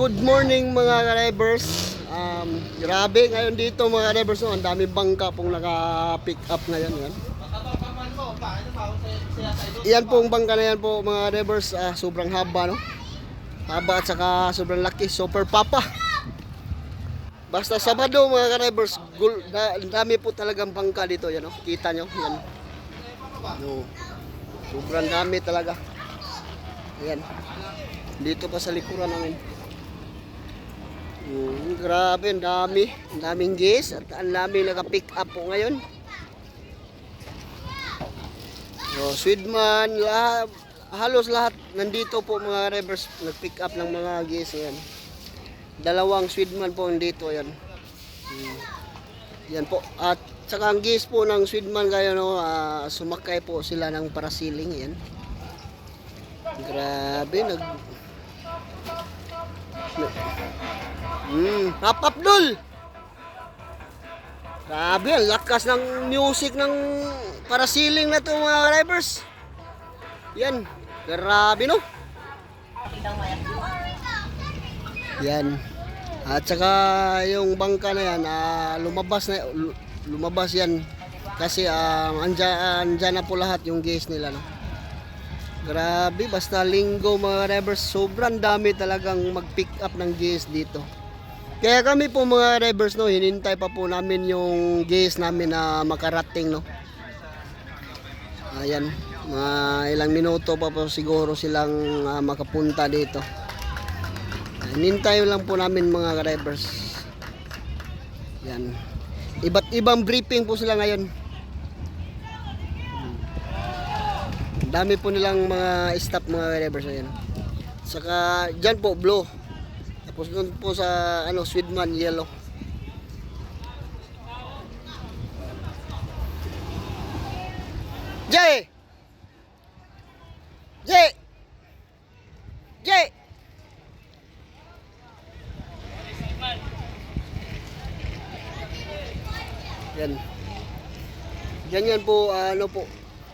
Good morning mga drivers. Um, grabe ngayon dito mga drivers. No? Ang dami bangka pong naka-pick up ngayon. Yan. Yan pong bangka na yan po mga drivers. ah, sobrang haba no. Haba at saka sobrang laki. Super papa. Basta Sabado mga drivers. Gul, da, dami po talagang bangka dito. Yan, no? Kita nyo. Yan. No. Sobrang dami talaga. Ayan. Dito pa sa likuran namin. Mm, grabe, ang dami. Ang daming gas at ang daming naka-pick up po ngayon. So, Swedman, lahat, halos lahat nandito po mga rivers nag-pick up ng mga gas. Ayan. Dalawang Swedman po nandito. Ayan. Mm. Yan po. At saka ang gas po ng Swedman kayo no, ah, sumakay po sila ng parasiling. Yan. Grabe, nag... Hmm, Abdul! Grabe, ang lakas ng music ng parasiling na to mga drivers. Yan, grabe no? Yan. At saka yung bangka na yan, ah, lumabas na lu- lumabas yan kasi um, andyan, andyan na po lahat yung gas nila no. Grabe, basta linggo mga drivers, sobrang dami talagang mag-pick up ng gas dito. Kaya kami po mga drivers no, hinintay pa po namin yung gas namin na makarating no. Ayan, mga ilang minuto pa po siguro silang ah, makapunta dito. Hinintay lang po namin mga drivers. Yan. Iba't ibang briefing po sila ngayon. Dami po nilang mga staff mga drivers ayan. Saka dyan po blue. Tapos doon po sa ano Swedman yellow. Jay! Jay! Jay! Yan. Ganyan po, ano po,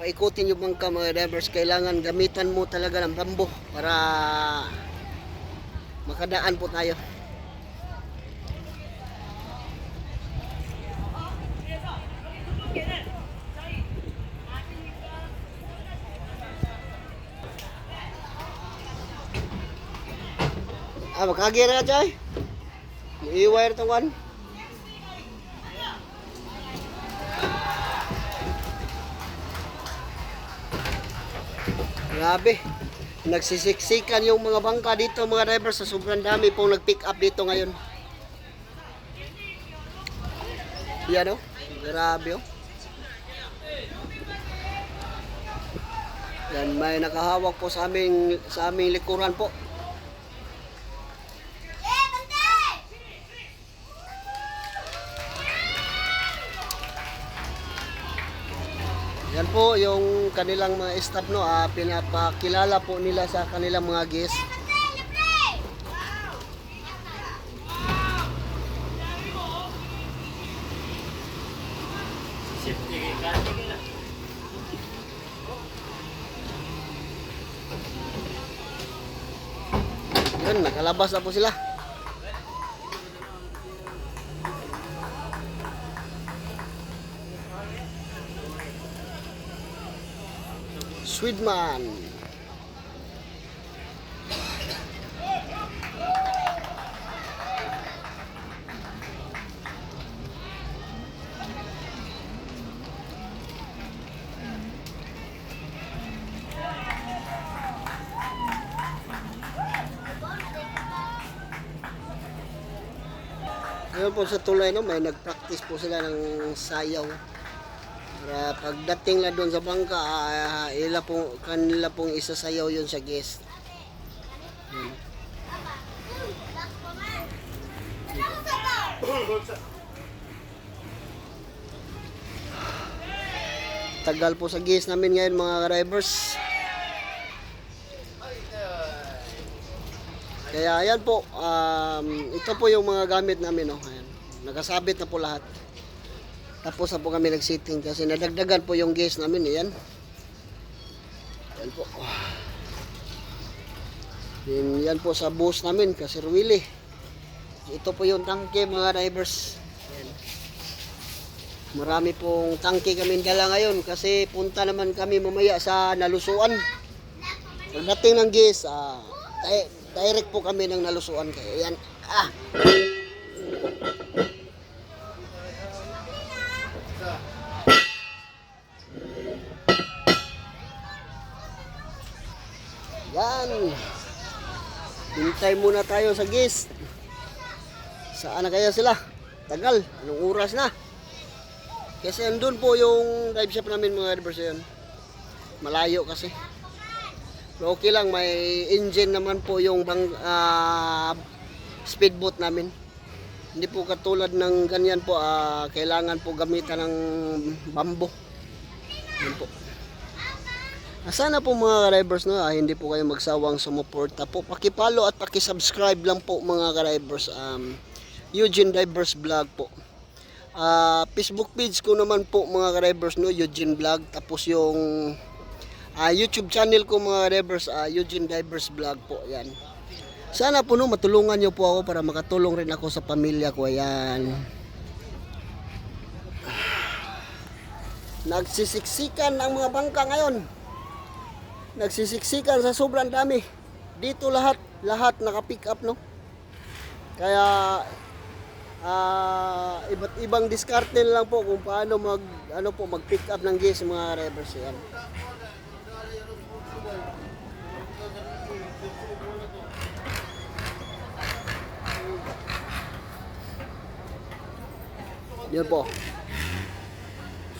paikutin yung bangka mga drivers, kailangan gamitan mo talaga ng rambo para makadaan po tayo. Ah, makagira ka, Chay? I-wire itong one. Grabe. Nagsisiksikan yung mga bangka dito mga drivers sa sobrang dami pong nag-pick up dito ngayon. Yan o. Grabe o. Yan may nakahawak po sa aming sa aming likuran po. Yan po yung kanilang mga staff no, ah, pinapakilala po nila sa kanilang mga guests. Yan, nakalabas na po sila. Swedman. Ngayon po sa tulay no, may nag-practice po sila ng sayaw. Para pagdating na doon sa bangka, ah, ila po, kanila pong isasayaw yun sa guest. Tagal po sa guest namin ngayon mga drivers. Kaya ayan po, um, ito po yung mga gamit namin. No? Ayan. Nakasabit na po lahat. Tapos na po kami nag-sitting kasi nadagdagan po yung gas namin. Ayan. Ayan po. Then, yan po sa bus namin, kasi Willie. Ito po yung tangke mga drivers. Ayan. Marami pong tangke kami dala ngayon kasi punta naman kami mamaya sa nalusuan. Pagdating ng gas, ah, di- direct po kami ng nalusuan. Kaya yan, ah, yan. Hintay muna tayo sa gas. Saan na kaya sila? Tagal. Anong oras na? Kasi andun po yung drive shop namin mga drivers yun. Malayo kasi. Pero okay lang, may engine naman po yung bang, ah, speedboat namin. Hindi po katulad ng ganyan po, ah, kailangan po gamitan ng bambo. Yun po. Ah, Sana po mga drivers no, ah, hindi po kayo magsawang sumuporta po. Paki-follow at paki-subscribe lang po mga drivers. Um, Eugene Drivers Vlog po. Ah, Facebook page ko naman po mga drivers no, Eugene Vlog. Tapos yung ah, YouTube channel ko mga drivers, ah, Eugene Drivers Vlog po. Yan. Sana po no, matulungan niyo po ako para makatulong rin ako sa pamilya ko. Ayan. Nagsisiksikan ang mga bangka ngayon nagsisiksikan sa sobrang dami. Dito lahat, lahat naka-pick up, no? Kaya, ah iba't ibang diskarte lang po kung paano mag, ano po, mag-pick up ng gas mga revers yan. Yan po.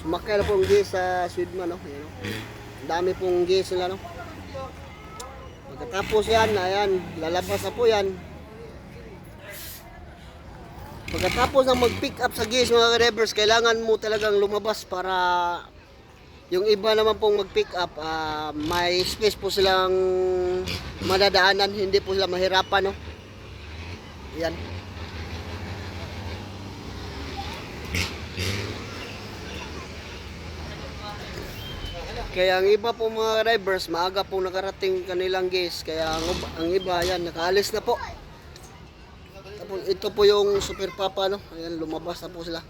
Sumakay na po ang sa Swedman, no? Yan, no? Ang dami pong gas nila, no? Pagkatapos yan, ayan, lalabas na po yan. Pagkatapos ng mag-pick up sa gas mga drivers, kailangan mo talagang lumabas para yung iba naman pong mag-pick up, ah, may space po silang madadaanan, hindi po sila mahirapan, no? Yan. Kaya ang iba po mga drivers, maaga po nakarating kanilang gas. Kaya ang, ang iba, yan, nakaalis na po. Tapos ito po yung Super Papa, no? Ayan, lumabas na po sila.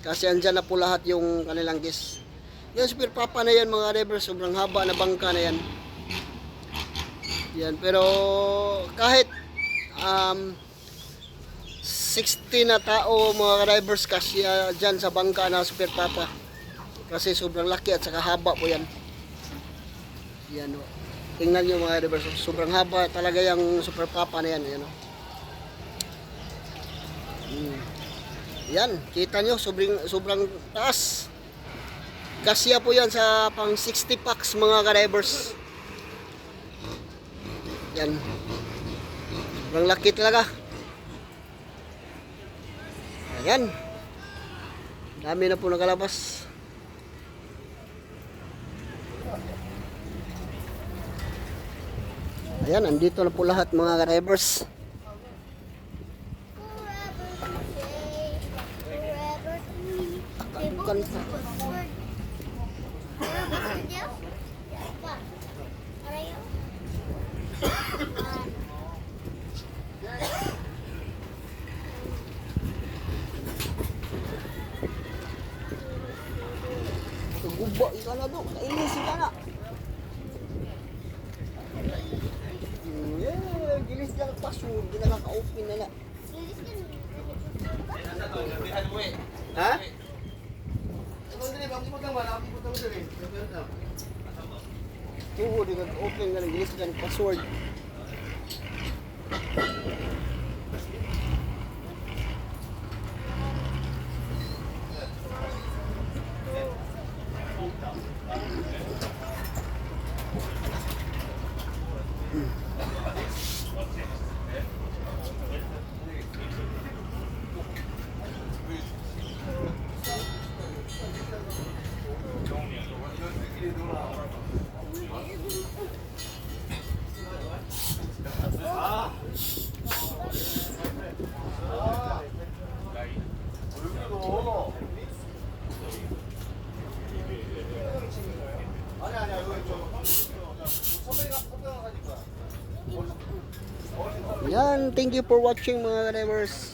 Kasi andyan na po lahat yung kanilang gas. Yan, Super Papa na yan mga drivers, sobrang haba na bangka na yan. Yan, pero kahit um, 60 na tao mga drivers kasi dyan sa bangka na Super Papa. Kasi sobrang laki at saka haba po yan. Yan o. Tingnan nyo mga drivers, sobrang haba talaga yung Super Papa na yan. Yan o. Mm. Yan, kita nyo, sobrang, sobrang taas. Kasya po yan sa pang 60 packs mga ka-drivers. Yan. Sobrang laki talaga. Ayan. Dami na po nakalabas. Ayan, andito na po lahat mga drivers. Bukan Guba, ika na do. Kainis ka na. Yeah, gilis ka ng password. Di nakaka-open na na. Ha? Oo, di ka-open ka ng gilis ka password. Thank you for watching mga neighbors.